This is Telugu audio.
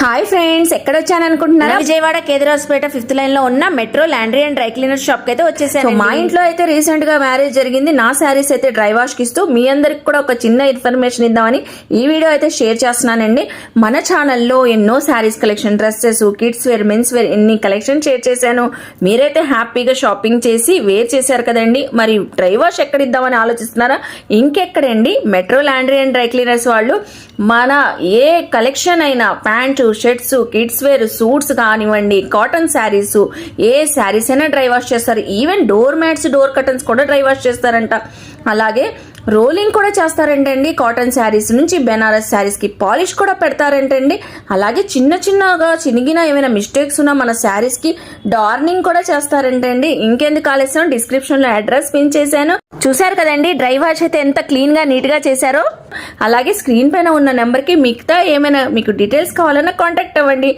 హాయ్ ఫ్రెండ్స్ ఎక్కడ వచ్చాను అనుకుంటున్నారా విజయవాడ కేదరాజ్పేట ఫిఫ్త్ లైన్లో ఉన్న metro laundry and dry cleaner షాప్కి అయితే వచ్చేసాను మా ఇంట్లో అయితే రీసెంట్గా మ్యారేజ్ జరిగింది. నా శారీస్ అయితే డ్రై వాష్కి ఇస్తూ మీ అందరికి కూడా ఒక చిన్న ఇన్ఫర్మేషన్ ఇద్దామని ఈ వీడియో అయితే షేర్ చేస్తున్నానండి. మన ఛానల్లో ఎన్నో sarees collection dresses kids wear mens wear ఎన్ని కలెక్షన్ షేర్ చేశాను. మీరైతే హ్యాపీగా షాపింగ్ చేసి వేర్ చేశారు కదండి. మరి డ్రై వాష్ ఎక్కడ ఇద్దామని ఆలోచిస్తున్నారా? ఇంకెక్కడండి? Metro laundry and dry cleaners వాళ్ళు మన ఏ కలెక్షన్ అయినా pant shirts kids wear suits కానివ్వండి కాటన్ శారీస్ ఏ శారీస్ అయినా డ్రై వాష్ చేస్తారు. Even door mats door curtains కూడా డ్రై వాష్ చేస్తారంట. అలాగే రోలింగ్ కూడా చేస్తారంటండి? కాటన్ శారీస్ నుంచి బెనారస్ శారీస్కి పాలిష్ కూడా పెడతారంటండి? అలాగే చిన్న చిన్నగా చినిగిన ఏమైనా మిస్టేక్స్ ఉన్నా మన శారీస్కి డార్నింగ్ కూడా చేస్తారంటండి? ఇంకెందుకు ఆలస్యం? డిస్క్రిప్షన్లో అడ్రస్ పిన్ చేశాను. చూశారు కదండి? డ్రై వాష్ అయితే ఎంత క్లీన్గా నీట్గా నీట్గా చేశారో? అలాగే స్క్రీన్ పైన ఉన్న నెంబర్కి మిగతా ఏమైనా మీకు డీటెయిల్స్ కావాలన్నా కాంటాక్ట్ అవ్వండి.